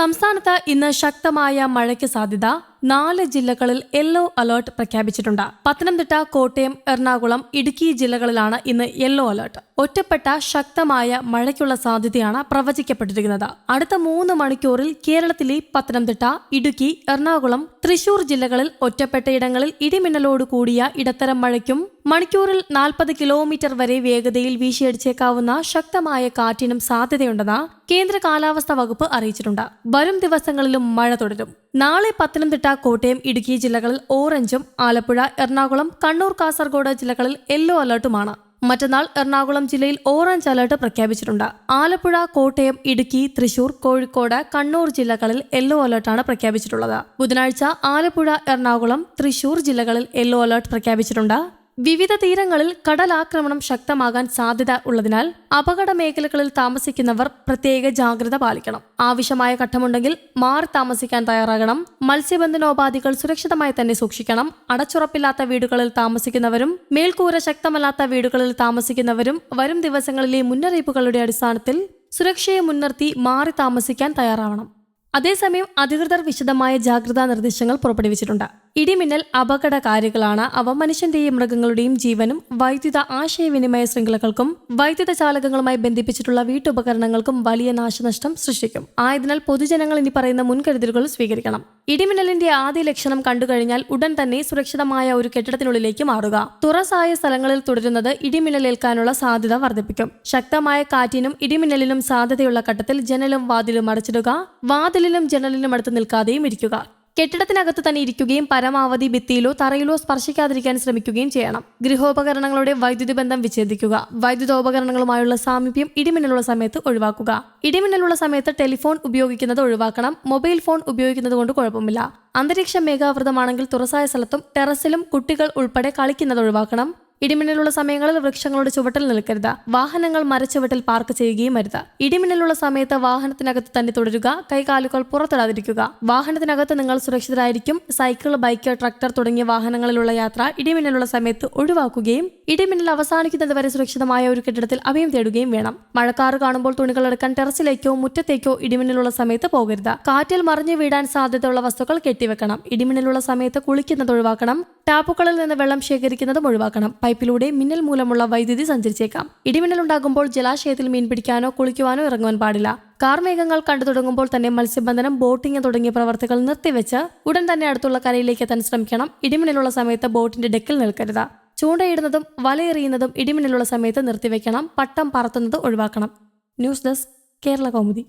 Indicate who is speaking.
Speaker 1: സംസ്ഥാനത്ത് ഇന്ന് ശക്തമായ മഴയ്ക്ക് സാധ്യത നാല് ജില്ലകളിൽ യെല്ലോ അലേർട്ട് പ്രഖ്യാപിച്ചിട്ടുണ്ട് പത്തനംതിട്ട കോട്ടയം എറണാകുളം ഇടുക്കി ജില്ലകളിലാണ് ഇന്ന് യെല്ലോ അലേർട്ട് ഒറ്റപ്പെട്ട ശക്തമായ മഴയ്ക്കുള്ള സാധ്യതയാണ് പ്രവചിക്കപ്പെട്ടിരിക്കുന്നത് അടുത്ത മൂന്ന് മണിക്കൂറിൽ കേരളത്തിലെ പത്തനംതിട്ട ഇടുക്കി എറണാകുളം തൃശൂർ ജില്ലകളിൽ ഒറ്റപ്പെട്ടയിടങ്ങളിൽ ഇടിമിന്നലോട് കൂടിയ ഇടത്തരം മഴയ്ക്കും മണിക്കൂറിൽ നാൽപ്പത് കിലോമീറ്റർ വരെ വേഗതയിൽ വീശിയടിച്ചേക്കാവുന്ന ശക്തമായ കാറ്റിനും സാധ്യതയുണ്ടെന്ന് കേന്ദ്ര കാലാവസ്ഥാ വകുപ്പ് അറിയിച്ചിട്ടുണ്ട് വരും ദിവസങ്ങളിലും മഴ തുടരും നാളെ പത്തനംതിട്ട കോട്ടയം ഇടുക്കി ജില്ലകളിൽ ഓറഞ്ചും ആലപ്പുഴ എറണാകുളം കണ്ണൂർ കാസർഗോഡ് ജില്ലകളിൽ യെല്ലോ അലർട്ടുമാണ് മറ്റന്നാൾ എറണാകുളം ജില്ലയിൽ ഓറഞ്ച് അലർട്ട് പ്രഖ്യാപിച്ചിട്ടുണ്ട് ആലപ്പുഴ കോട്ടയം ഇടുക്കി തൃശൂർ കോഴിക്കോട് കണ്ണൂർ ജില്ലകളിൽ യെല്ലോ അലർട്ടാണ് പ്രഖ്യാപിച്ചിട്ടുള്ളത് ബുധനാഴ്ച ആലപ്പുഴ എറണാകുളം തൃശൂർ ജില്ലകളിൽ യെല്ലോ അലർട്ട് പ്രഖ്യാപിച്ചിട്ടുണ്ട് വിവിധ തീരങ്ങളിൽ കടലാക്രമണം ശക്തമാകാൻ സാധ്യത ഉള്ളതിനാൽ അപകട മേഖലകളിൽ താമസിക്കുന്നവർ പ്രത്യേക ജാഗ്രത പാലിക്കണം ആവശ്യമായ ഘട്ടമുണ്ടെങ്കിൽ മാറി താമസിക്കാൻ തയ്യാറാകണം മത്സ്യബന്ധനോപാധികൾ സുരക്ഷിതമായി തന്നെ സൂക്ഷിക്കണം അടച്ചുറപ്പില്ലാത്ത വീടുകളിൽ താമസിക്കുന്നവരും മേൽക്കൂര ശക്തമല്ലാത്ത വീടുകളിൽ താമസിക്കുന്നവരും വരും ദിവസങ്ങളിലെ മുന്നറിയിപ്പുകളുടെ അടിസ്ഥാനത്തിൽ സുരക്ഷയെ മുൻനിർത്തി മാറി താമസിക്കാൻ തയ്യാറാവണം അതേസമയം അധികൃതർ വിശദമായ ജാഗ്രതാ നിർദ്ദേശങ്ങൾ പുറപ്പെടുവിച്ചിട്ടുണ്ട് ഇടിമിന്നൽ അപകടകാരികളാണ് അവ മനുഷ്യന്റെയും മൃഗങ്ങളുടെയും ജീവനും വൈദ്യുത ആശയവിനിമയ ശൃംഖലകൾക്കും വൈദ്യുത ചാലകങ്ങളുമായി ബന്ധിപ്പിച്ചിട്ടുള്ള വീട്ടുപകരണങ്ങൾക്കും വലിയ നാശനഷ്ടം സൃഷ്ടിക്കും ആയതിനാൽ പൊതുജനങ്ങൾ ഇനി പറയുന്ന മുൻകരുതലുകൾ സ്വീകരിക്കണം ഇടിമിന്നലിന്റെ ആദ്യ ലക്ഷണം കണ്ടുകഴിഞ്ഞാൽ ഉടൻ തന്നെ സുരക്ഷിതമായ ഒരു കെട്ടിടത്തിനുള്ളിലേക്ക് മാറുക തുറസായ സ്ഥലങ്ങളിൽ തുടരുന്നത് ഇടിമിന്നലേൽക്കാനുള്ള സാധ്യത വർദ്ധിപ്പിക്കും ശക്തമായ കാറ്റിനും ഇടിമിന്നലിനും സാധ്യതയുള്ള ഘട്ടത്തിൽ ജനലും വാതിലും അടച്ചിടുക വാതിലിലും ജനലിനും അടുത്ത് നിൽക്കാതെയും ഇരിക്കുക കെട്ടിടത്തിനകത്ത് തന്നെ ഇരിക്കുകയും പരമാവധി ഭിത്തിയിലോ തറയിലോ സ്പർശിക്കാതിരിക്കാൻ ശ്രമിക്കുകയും ചെയ്യണം ഗൃഹോപകരണങ്ങളുടെ വൈദ്യുതി ബന്ധം വിച്ഛേദിക്കുക വൈദ്യുതോപകരണങ്ങളുമായുള്ള സാമീപ്യം ഇടിമിന്നലുള്ള സമയത്ത് ഒഴിവാക്കുക ഇടിമിന്നലുള്ള സമയത്ത് ടെലിഫോൺ ഉപയോഗിക്കുന്നത് ഒഴിവാക്കണം മൊബൈൽ ഫോൺ ഉപയോഗിക്കുന്നത് കൊണ്ട് കുഴപ്പമില്ല അന്തരീക്ഷ മേഘാവൃതമാണെങ്കിൽ തുറസായ സ്ഥലത്തും ടെറസിലും കുട്ടികൾ ഉൾപ്പെടെ കളിക്കുന്നത് ഒഴിവാക്കണം ഇടിമിന്നലുള്ള സമയങ്ങളിൽ വൃക്ഷങ്ങളുടെ ചുവട്ടിൽ നിൽക്കരുത് വാഹനങ്ങൾ മരച്ചുവട്ടിൽ പാർക്ക് ചെയ്യുകയും അരുത് ഇടിമിന്നലുള്ള സമയത്ത് വാഹനത്തിനകത്ത് തന്നെ തുടരുക കൈകാലുകൾ പുറത്തിടാതിരിക്കുക വാഹനത്തിനകത്ത് നിങ്ങൾ സുരക്ഷിതരായിരിക്കും സൈക്കിൾ ബൈക്ക് ട്രാക്ടർ തുടങ്ങിയ വാഹനങ്ങളിലുള്ള യാത്ര ഇടിമിന്നലുള്ള സമയത്ത് ഒഴിവാക്കുകയും ഇടിമിന്നൽ അവസാനിക്കുന്നത് വരെ സുരക്ഷിതമായ ഒരു കെട്ടിടത്തിൽ അഭയം തേടുകയും വേണം മഴക്കാറ് കാണുമ്പോൾ തുണികൾ എടുക്കാൻ ടെറസിലേക്കോ മുറ്റത്തേക്കോ ഇടിമിന്നലുള്ള സമയത്ത് പോകരുത് കാറ്റിൽ മറിഞ്ഞു വീടാൻ സാധ്യതയുള്ള വസ്തുക്കൾ കെട്ടിവെക്കണം ഇടിമിന്നലുള്ള സമയത്ത് കുളിക്കുന്നത് ഒഴിവാക്കണം ടാപ്പുകളിൽ നിന്ന് വെള്ളം ശേഖരിക്കുന്നതും ഒഴിവാക്കണം പൈപ്പിലൂടെ മിന്നൽ മൂലമുള്ള വൈദ്യുതി സഞ്ചരിച്ചേക്കാം ഉണ്ടാകുമ്പോൾ ജലാശയത്തിൽ മീൻ പിടിക്കാനോ കുളിക്കുവാനോ ഇറങ്ങുവാൻ പാടില്ല കാർമേഘങ്ങൾ കണ്ടു തുടങ്ങുമ്പോൾ തന്നെ മത്സ്യബന്ധനം ബോട്ടിംഗ് തുടങ്ങിയ പ്രവർത്തികൾ നിർത്തിവെച്ച് ഉടൻ തന്നെ അടുത്തുള്ള കരയിലേക്ക് എത്താൻ ശ്രമിക്കണം ഇടിമിന്നലുള്ള സമയത്ത് ബോട്ടിന്റെ ഡെക്കിൽ നിൽക്കരുത് ചൂണ്ടയിടുന്നതും വലയെറിയുന്നതും ഇടിമിന്നലുള്ള സമയത്ത് നിർത്തിവെക്കണം പട്ടം പറത്തുന്നത് ഒഴിവാക്കണം ന്യൂസ് ഡെസ്ക് കേരള കൗമുദി